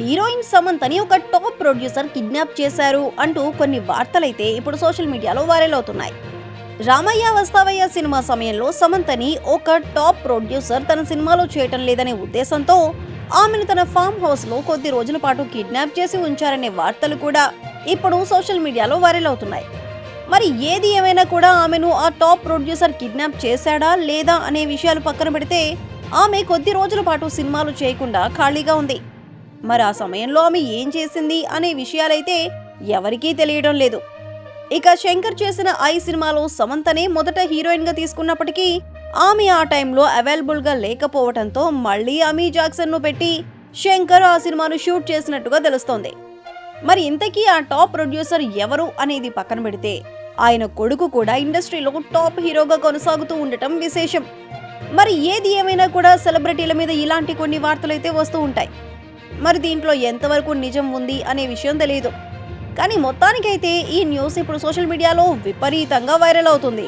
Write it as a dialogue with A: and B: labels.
A: Heroine సమంతని ఒక top producer kidnap చేశారు అంటూ కొన్ని వార్తలైతే ఇప్పుడు సోషల్ మీడియాలో వైరల్ అవుతున్నాయి. రామయ్య వస్తావయ్య సినిమా సమయంలో సమంతని ఒక టాప్ ప్రొడ్యూసర్ తన సినిమాలో చేయటం లేదనే ఉద్దేశంతో ఆమెను తన ఫామ్ హౌస్లో కొద్ది రోజుల పాటు కిడ్నాప్ చేసి ఉంచారనే వార్తలు కూడా ఇప్పుడు సోషల్ మీడియాలో వైరల్ అవుతున్నాయి. మరి ఏది ఏమైనా కూడా ఆమెను ఆ టాప్ ప్రొడ్యూసర్ కిడ్నాప్ చేశాడా లేదా అనే విషయాలు పక్కన పెడితే ఆమె కొద్ది రోజుల పాటు సినిమాలు చేయకుండా ఖాళీగా ఉంది. మరి ఆ సమయంలో ఆమె ఏం చేసింది అనే విషయాలైతే ఎవరికీ తెలియడం లేదు. ఇక శంకర్ చేసిన ఐ సినిమాలో సమంతనే మొదట హీరోయిన్గా తీసుకున్నప్పటికీ ఆమె ఆ టైంలో అవైలబుల్గా లేకపోవడంతో మళ్ళీ అమీ జాక్సన్ను పెట్టి శంకర్ ఆ సినిమాను షూట్ చేసినట్టుగా తెలుస్తోంది. మరి ఇంతకీ ఆ టాప్ ప్రొడ్యూసర్ ఎవరు అనేది పక్కన పెడితే ఆయన కొడుకు కూడా ఇండస్ట్రీలో టాప్ హీరోగా కొనసాగుతూ ఉండటం విశేషం. మరి ఏది ఏమైనా కూడా సెలబ్రిటీల మీద ఇలాంటి కొన్ని వార్తలు అయితే వస్తూ ఉంటాయి. మరి దీంట్లో ఎంతవరకు నిజం ఉంది అనే విషయం తెలియదు కానీ మొత్తానికైతే ఈ న్యూస్ ఇప్పుడు సోషల్ మీడియాలో విపరీతంగా వైరల్ అవుతుంది.